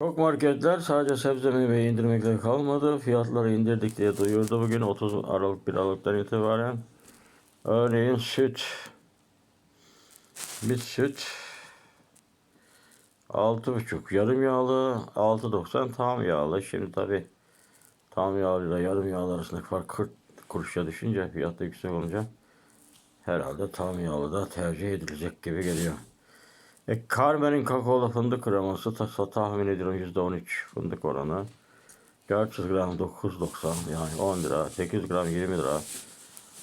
Çok marketler sadece sebze meyve indirmekle kalmadı. Fiyatları indirdik diye duyurdu bugün 30 Aralık 1 Aralık'tan itibaren. Örneğin süt. Bir süt 6,5 yarım yağlı 6,90 tam yağlı. Şimdi tabi tam yağlıyla yarım yağlı arasındaki fark 40 kuruşa düşünce fiyat da yüksek olunca herhalde tam yağlı da tercih edilecek gibi geliyor. E, Carmen'in kakaolu fındık kreması ta- tahmin ediyorum %13 fındık oranı. 400 gram 9.90 yani 10 lira. 800 gram 20 lira.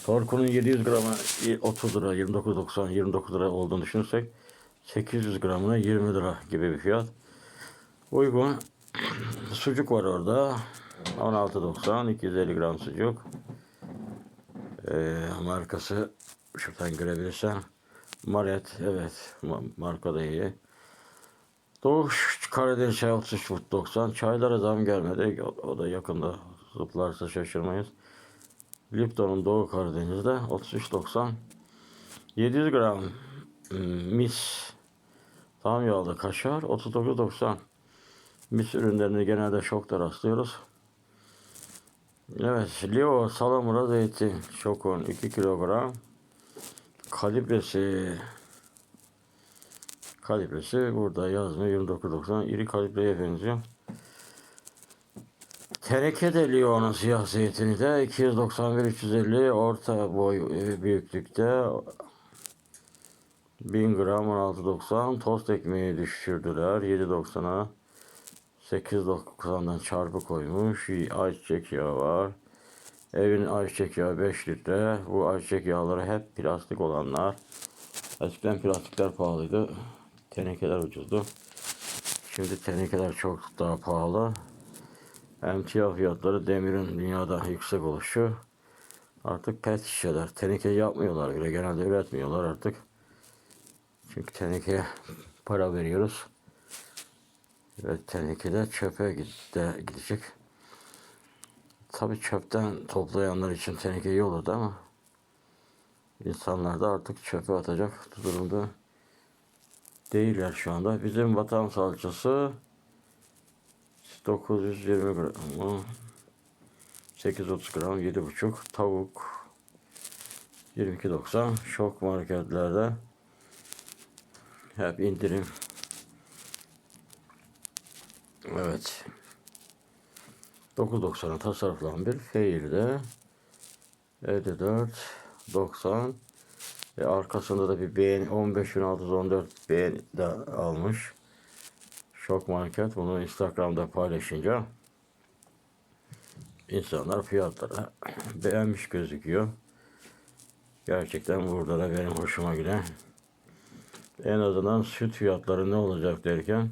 Torku'nun 700 gramı 30 lira 29.90 29 lira olduğunu düşünürsek 800 gramına 20 lira gibi bir fiyat. Uygun. Sucuk var orada. 16.90 250 gram sucuk. Ee, markası şuradan görebilirsen. Maret evet ma- marka da iyi. Doğu Karadeniz çay 33.90 Çaylara zam gelmedi. O, da yakında zıplarsa şaşırmayız. Lipton'un Doğu Karadeniz'de 33.90 700 gram mm, mis tam yağlı kaşar 39.90 mis ürünlerini genelde şokta rastlıyoruz. Evet, Leo salamura zeytin şokun 2 kilogram kalibresi kalibresi burada yazmıyor. 29.90 iri kalibreye benziyor. Teneke de Lyon'un siyah zeytini de 291-350 orta boy e, büyüklükte. 1000 gram 16.90 tost ekmeği düşürdüler. 7.90'a 8.90'dan çarpı koymuş. Ayçiçek yağı var evin ayçiçek yağı 5 litre. Bu ayçiçek yağları hep plastik olanlar. Eskiden plastikler pahalıydı. Tenekeler ucuzdu. Şimdi tenekeler çok daha pahalı. Emtia fiyatları demirin dünyada yüksek oluşu. Artık pet şişeler. Teneke yapmıyorlar bile. Genelde üretmiyorlar artık. Çünkü tenekeye para veriyoruz. Ve teneke de çöpe gide- gidecek tabi çöpten toplayanlar için teneke iyi olurdu ama insanlar da artık çöpe atacak durumda değiller şu anda bizim vatan salçası 920 gram. 830 gram 7,5 tavuk 22.90 şok marketlerde hep indirim. Evet. 9.90'a tasarruflan bir failde 54 90 ve arkasında da bir beğeni 15.614 beğeni de almış. Şok Market bunu Instagram'da paylaşınca insanlar fiyatları beğenmiş gözüküyor. Gerçekten burada da benim hoşuma giden en azından süt fiyatları ne olacak derken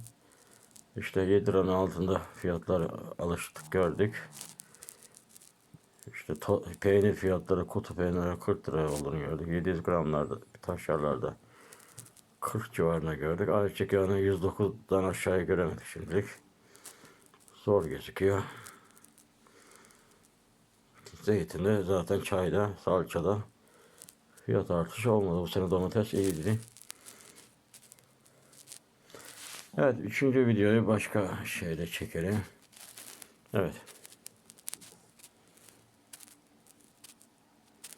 işte 7 liranın altında fiyatlar alıştık gördük. İşte peynir fiyatları kutu peyniri 40 lira olduğunu gördük. 700 gramlarda taşlarlarda 40 civarına gördük. Ayçiçek yağını 109'dan aşağıya göremedik şimdilik. Zor gözüküyor. Zeytinde zaten çayda, salçada fiyat artışı olmadı. Bu sene domates iyiydi. Evet, üçüncü videoyu başka şeyde çekelim. Evet.